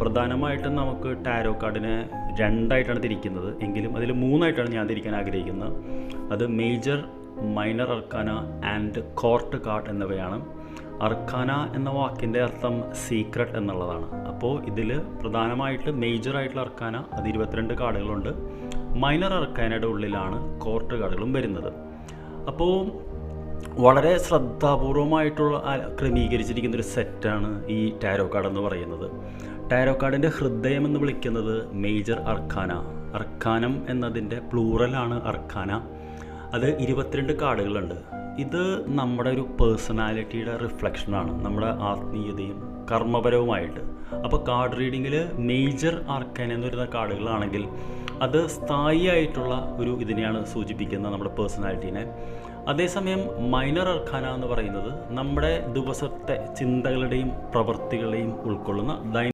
പ്രധാനമായിട്ടും നമുക്ക് ടാരോ കാർഡിനെ രണ്ടായിട്ടാണ് തിരിക്കുന്നത്. എങ്കിലും അതിൽ മൂന്നായിട്ടാണ് ഞാൻ തിരിക്കാൻ ആഗ്രഹിക്കുന്നത്. അത് major minor arcana and court card എന്നിവയാണ്. അർക്കാന എന്ന വാക്കിന്റെ അർത്ഥം സീക്രട്ട് എന്നുള്ളതാണ്. അപ്പോൾ ഇതിൽ പ്രധാനമായിട്ട് മേജർ ആയിട്ടുള്ള അർക്കാന അത് ഇരുപത്തിരണ്ട് കാർഡുകളുണ്ട്. മൈനർ അർക്കാനയുടെ ഉള്ളിലാണ് കോർട്ട് കാർഡുകളും വരുന്നത്. അപ്പോൾ വളരെ ശ്രദ്ധാപൂർവമായിട്ടുള്ള ക്രമീകരിച്ചിരിക്കുന്ന ഒരു സെറ്റാണ് ഈ ടാരോ കാർഡ് എന്ന് പറയുന്നത്. ടാരോ കാർഡിന്റെ ഹൃദയം എന്ന് വിളിക്കുന്നത് മേജർ അർഖാന അർഖാനം എന്നതിന്റെ പ്ലൂറലാണ് അർഖാന അത് ഇരുപത്തിരണ്ട് കാർഡുകളുണ്ട് ഇത് നമ്മുടെ ഒരു പേഴ്സണാലിറ്റിയുടെ റിഫ്ലക്ഷനാണ് നമ്മുടെ ആത്മീയതയും കർമ്മപരവുമായിട്ട്. അപ്പോൾ കാർഡ് റീഡിങ്ങിൽ മേജർ ആർക്കാൻ എന്ന് വരുന്ന കാർഡുകളാണെങ്കിൽ അത് സ്ഥായിയായിട്ടുള്ള ഒരു ഇതിനെയാണ് സൂചിപ്പിക്കുന്നത് നമ്മുടെ പേഴ്സണാലിറ്റീനെ അതേസമയം മൈനർ അർഖാന എന്ന് പറയുന്നത് നമ്മുടെ ദിവസത്തെ ചിന്തകളുടെയും പ്രവൃത്തികളുടെയും ഉൾക്കൊള്ളുന്ന